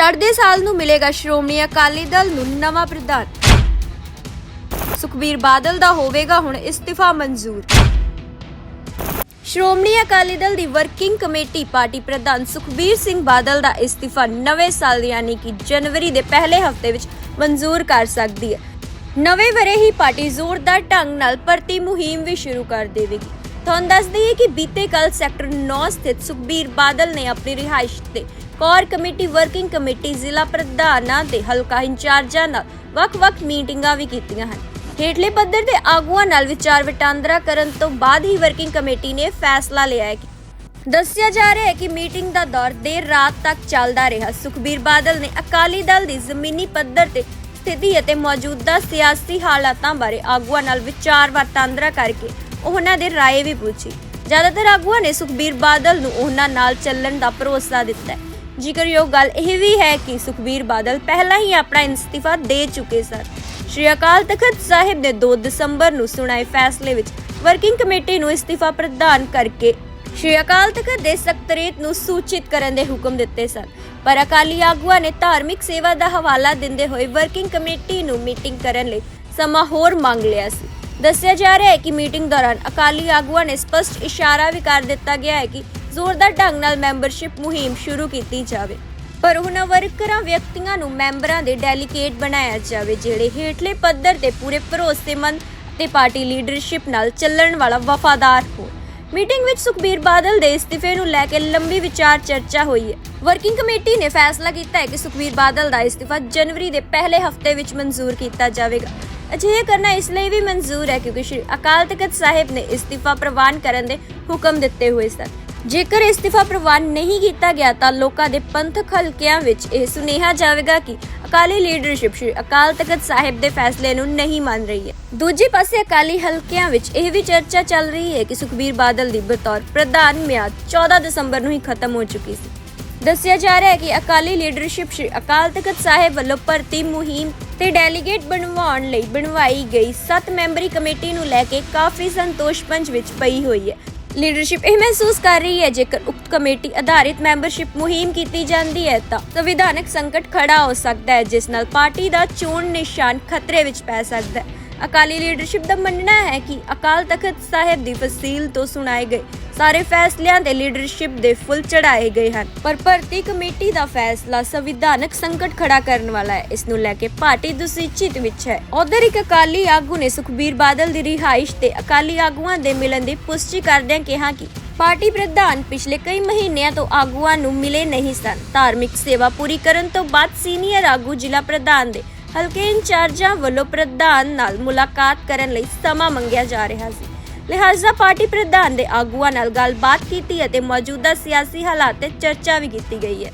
ਚੜ੍ਹਦੇ ਸਾਲ ਨੂੰ ਮਿਲੇਗਾ ਸ਼੍ਰੋਮਣੀ ਅਕਾਲੀ ਦਲ ਨੂੰ ਨਵਾਂ ਪ੍ਰਧਾਨ। ਸੁਖਬੀਰ ਬਾਦਲ ਦਾ ਹੋਵੇਗਾ ਹੁਣ ਇਸਤੀਫਾ ਮਨਜ਼ੂਰ। ਸ਼੍ਰੋਮਣੀ ਅਕਾਲੀ ਦਲ ਦੀ ਵਰਕਿੰਗ ਕਮੇਟੀ ਪਾਰਟੀ ਪ੍ਰਧਾਨ ਸੁਖਬੀਰ ਸਿੰਘ ਬਾਦਲ ਦਾ ਇਸਤੀਫਾ ਨਵੇਂ ਸਾਲ ਯਾਨੀ ਕਿ ਜਨਵਰੀ ਦੇ ਪਹਿਲੇ ਹਫ਼ਤੇ ਵਿੱਚ ਮਨਜ਼ੂਰ ਕਰ ਸਕਦੀ ਹੈ। ਨਵੇਂ ਵਰੇ ਹੀ ਪਾਰਟੀ ਜ਼ੋਰਦਾਰ ਢੰਗ ਨਾਲ ਭਰਤੀ ਮੁਹਿੰਮ ਵੀ ਸ਼ੁਰੂ ਕਰ ਦੇਵੇਗੀ। ਤੁਹਾਨੂੰ ਦੱਸ ਦਈਏ ਕਿ ਬੀਤੇ ਕੱਲ ਸੈਕਟਰ 9 ਸਥਿਤ ਸੁਖਬੀਰ ਬਾਦਲ ਨੇ ਆਪਣੀ ਰਿਹਾਇਸ਼ ਤੇ ਕੋਰ ਕਮੇਟੀ, ਵਰਕਿੰਗ ਕਮੇਟੀ, ਜ਼ਿਲ੍ਹਾ ਪ੍ਰਧਾਨਾਂ ਤੇ ਹਲਕਾ ਇੰਚਾਰਜਾਂ ਨਾਲ ਵੱਖ-ਵੱਖ ਮੀਟਿੰਗਾਂ ਵੀ ਕੀਤੀਆਂ ਹਨ। ਹੇਠਲੇ ਪੱਧਰ ਦੇ ਆਗੂਆਂ ਨਾਲ ਵਿਚਾਰ ਵਟਾਂਦਰਾ ਕਰਨ ਤੋਂ ਬਾਅਦ ਹੀ ਵਰਕਿੰਗ ਕਮੇਟੀ ਨੇ ਫੈਸਲਾ ਲਿਆ ਹੈ ਦੱਸਿਆ ਜਾ ਰਿਹਾ ਹੈ ਕਿ ਮੀਟਿੰਗ ਦਾ ਦੌਰ ਦੇਰ ਰਾਤ ਤੱਕ ਚੱਲਦਾ ਰਿਹਾ। ਸੁਖਬੀਰ ਬਾਦਲ ਨੇ ਅਕਾਲੀ ਦਲ ਦੀ ਜ਼ਮੀਨੀ ਪੱਧਰ ਤੇ ਸਥਿਤੀ ਅਤੇ ਮੌਜੂਦਾ ਸਿਆਸੀ ਹਾਲਾਤਾਂ ਬਾਰੇ ਆਗੂਆਂ ਨਾਲ ਵਿਚਾਰ ਵਟਾਂਦਰਾ ਕਰਕੇ ਉਹਨਾਂ ਦੇ ਰਾਏ ਵੀ ਪੁੱਛੀ। ਜ਼ਿਆਦਾਤਰ ਆਗੂਆਂ ਨੇ ਸੁਖਬੀਰ ਬਾਦਲ ਨੂੰ ਉਹਨਾਂ ਨਾਲ ਚੱਲਣ ਦਾ ਭਰੋਸਾ ਦਿੱਤਾ ਹੈ। ਜ਼ਿਕਰਯੋਗ ਗੱਲ ਇਹ ਵੀ ਹੈ ਕਿ ਸੁਖਬੀਰ ਬਾਦਲ ਪਹਿਲਾਂ ਹੀ ਆਪਣਾ ਇਸਤੀਫਾ ਦੇ ਚੁੱਕੇ ਸਨ। ਸ਼੍ਰੀ ਅਕਾਲ ਤਖਤ ਸਾਹਿਬ ਨੇ 2 ਦਸੰਬਰ ਨੂੰ ਸੁਣਾਏ ਫੈਸਲੇ ਵਿੱਚ ਵਰਕਿੰਗ ਕਮੇਟੀ ਨੂੰ ਇਸਤੀਫਾ ਪ੍ਰਦਾਨ ਕਰਕੇ ਸ਼੍ਰੀ ਅਕਾਲ ਤਖਤ ਦੇ ਸਕੱਤਰੇਤ ਨੂੰ ਸੂਚਿਤ ਕਰਨ ਦੇ ਹੁਕਮ ਦਿੱਤੇ ਸਨ। ਪਰ ਅਕਾਲੀ ਆਗੂਆਂ ਨੇ ਧਾਰਮਿਕ ਸੇਵਾ ਦਾ ਹਵਾਲਾ ਦਿੰਦੇ ਹੋਏ ਵਰਕਿੰਗ ਕਮੇਟੀ ਨੂੰ ਮੀਟਿੰਗ ਕਰਨ ਲਈ ਸਮਾਂ ਹੋਰ ਮੰਗ ਲਿਆ ਸੀ। ਦੱਸਿਆ ਜਾ ਰਿਹਾ ਹੈ ਕਿ ਮੀਟਿੰਗ ਦੌਰਾਨ ਅਕਾਲੀ ਆਗੂਆਂ ਨੇ ਸਪਸ਼ਟ ਇਸ਼ਾਰਾ ਵੀ ਕਰ ਦਿੱਤਾ ਗਿਆ ਹੈ ਕਿ ਜ਼ੋਰਦਾਰ ਢੰਗ ਨਾਲ ਮੈਂਬਰਸ਼ਿਪ ਮੁਹਿੰਮ ਸ਼ੁਰੂ ਕੀਤੀ ਜਾਵੇ। ਪਰ ਉਹਨਾਂ ਵਰਕਰਾਂ ਵਿਅਕਤੀਆਂ ਨੂੰ ਮੈਂਬਰਾਂ ਦੇ ਡੈਲੀਗੇਟ ਬਣਾਇਆ ਜਾਵੇ, ਜਿਹੜੇ ਹੇਠਲੇ ਪੱਧਰ ਤੇ ਪੂਰੇ ਭਰੋਸੇਮੰਦ ਤੇ ਪਾਰਟੀ ਲੀਡਰਸ਼ਿਪ ਨਾਲ ਚੱਲਣ ਵਾਲਾ ਵਫਾਦਾਰ ਹੋ ਮੀਟਿੰਗ ਵਿੱਚ ਸੁਖਬੀਰ ਬਾਦਲ ਦੇ ਇਸਤੀਫੇ ਨੂੰ ਲੈ ਕੇ ਲੰਬੀ ਵਿਚਾਰ ਚਰਚਾ ਹੋਈ ਹੈ। ਵਰਕਿੰਗ ਕਮੇਟੀ ਨੇ ਫੈਸਲਾ ਕੀਤਾ ਹੈ ਕਿ ਸੁਖਬੀਰ ਬਾਦਲ ਦਾ ਇਸਤੀਫਾ ਜਨਵਰੀ ਦੇ ਪਹਿਲੇ ਹਫ਼ਤੇ ਵਿੱਚ ਮਨਜ਼ੂਰ ਕੀਤਾ ਜਾਵੇਗਾ। ਅਜਿਹਾ ਕਰਨਾ ਇਸ ਲਈ ਵੀ ਮਨਜ਼ੂਰ ਹੈ ਕਿਉਂਕਿ ਸ਼੍ਰੀ ਅਕਾਲ ਤਖਤ ਸਾਹਿਬ ਨੇ ਇਸਤੀਫਾ ਪ੍ਰਵਾਨ ਕਰਨ ਦੇ ਹੁਕਮ ਦਿੱਤੇ ਹੋਏ ਸਨ। ਜੇਕਰ ਇਸਤੀਫਾ ਪ੍ਰਵਾਨ ਨਹੀਂ ਕੀਤਾ ਗਿਆ ਤਾਂ ਲੋਕਾਂ ਦੇ ਪੰਥਕ ਹਲਕਿਆਂ ਵਿੱਚ ਇਹ ਸੁਨੇਹਾ ਜਾਵੇਗਾ ਕਿ ਅਕਾਲੀ ਲੀਡਰਸ਼ਿਪ ਸ਼੍ਰੀ ਅਕਾਲ ਤਖਤ ਸਾਹਿਬ ਦੇ ਫੈਸਲੇ ਨੂੰ ਨਹੀਂ ਮੰਨ ਰਹੀ ਹੈ। ਦੂਜੇ ਪਾਸੇ ਅਕਾਲੀ ਹਲਕਿਆਂ ਵਿੱਚ ਇਹ ਵੀ ਚਰਚਾ ਚੱਲ ਰਹੀ ਹੈ ਕਿ ਸੁਖਬੀਰ ਬਾਦਲ ਦੀ ਬਤੌਰ ਪ੍ਰਧਾਨ ਮਿਆਦ 14 ਦਸੰਬਰ ਨੂੰ ਹੀ ਖਤਮ ਹੋ ਚੁੱਕੀ ਸੀ। ਦੱਸਿਆ ਜਾ ਰਿਹਾ ਹੈ ਕਿ ਅਕਾਲੀ ਲੀਡਰਸ਼ਿਪ ਸ਼੍ਰੀ ਅਕਾਲ ਤਖਤ ਸਾਹਿਬ ਵੱਲੋਂ ਭਰਤੀ ਮੁਹਿੰਮ ਤੇ ਡੈਲੀਗੇਟ ਬਣਵਾਉਣ ਲਈ ਬਣਵਾਈ ਗਈ 7 ਮੈਂਬਰੀ ਕਮੇਟੀ ਨੂੰ ਲੈ ਕੇ ਕਾਫੀ ਸੰਤੋਸ਼ ਪੰਚ ਵਿੱਚ ਪਈ ਹੋਈ ਹੈ। ਲੀਡਰਸ਼ਿਪ ਇਹ ਮਹਿਸੂਸ ਕਰ ਰਹੀ ਹੈ, ਜੇਕਰ ਉਕਤ ਕਮੇਟੀ ਆਧਾਰਿਤ ਮੈਂਬਰਸ਼ਿਪ ਮੁਹਿੰਮ ਕੀਤੀ ਜਾਂਦੀ ਹੈ, ਤਾਂ ਸੰਵਿਧਾਨਕ ਸੰਕਟ ਖੜਾ ਹੋ ਸਕਦਾ ਹੈ, ਜਿਸ ਨਾਲ ਪਾਰਟੀ ਦਾ ਚੋਣ ਨਿਸ਼ਾਨ ਖਤਰੇ ਵਿੱਚ ਪੈ ਸਕਦਾ ਹੈ। ਅਕਾਲੀ ਲੀਡਰਸ਼ਿਪ ਦਾ ਮੰਨਣਾ ਹੈ ਕਿ ਅਕਾਲ ਤਖਤ ਸਾਹਿਬ ਦੀ ਫਸੀਲ ਤੋਂ ਸੁਣਾਏ ਗਏ ਸਾਰੇ ਫੈਸਲਿਆਂ ਤੇ ਲੀਡਰਸ਼ਿਪ ਦੇ ਫੁੱਲ ਚੜਾਏ ਗਏ ਹਨ। ਪਰ ਭਰਤੀ ਕਮੇਟੀ ਦਾ ਫੈਸਲਾ ਸੰਵਿਧਾਨਕ ਸੰਕਟ ਖੜਾ ਕਰਨ ਵਾਲਾ ਹੈ। ਇਸ ਨੂੰ ਲੈ ਕੇ ਪਾਰਟੀ ਦੁਸਿਚਿਤ ਵਿੱਚ ਹੈ। ਉਧਰ ਇੱਕ ਅਕਾਲੀ ਆਗੂ ਨੇ ਸੁਖਬੀਰ ਬਾਦਲ ਦੀ ਰਿਹਾਇਸ਼ ਤੇ ਅਕਾਲੀ ਆਗੂਆਂ ਦੇ ਮਿਲਣ ਦੀ ਪੁਸ਼ਟੀ ਕਰਦਿਆਂ ਕਿਹਾ ਕਿ ਪਾਰਟੀ ਪ੍ਰਧਾਨ ਪਿਛਲੇ ਕਈ ਮਹੀਨਿਆਂ ਤੋਂ ਆਗੂਆਂ ਨੂੰ ਮਿਲੇ ਨਹੀਂ ਸਨ। ਧਾਰਮਿਕ ਸੇਵਾ ਪੂਰੀ ਕਰਨ ਤੋਂ ਬਾਅਦ ਸੀਨੀਅਰ ਆਗੂ ਜ਼ਿਲ੍ਹਾ ਪ੍ਰਧਾਨ ਦੇ ਹਲਕੇ ਇੰਚਾਰਜਾਂ ਵੱਲੋਂ ਪ੍ਰਧਾਨ ਨਾਲ ਮੁਲਾਕਾਤ ਕਰਨ ਲਈ ਸਮਾਂ ਮੰਗਿਆ ਜਾ ਰਿਹਾ ਸੀ। ਲਿਹਾਜ਼ਾ ਪਾਰਟੀ ਪ੍ਰਧਾਨ ਦੇ ਆਗੂਆਂ ਨਾਲ ਗੱਲਬਾਤ ਕੀਤੀ ਅਤੇ ਮੌਜੂਦਾ ਸਿਆਸੀ ਹਾਲਾਤ ਤੇ ਚਰਚਾ ਵੀ ਕੀਤੀ ਗਈ ਹੈ।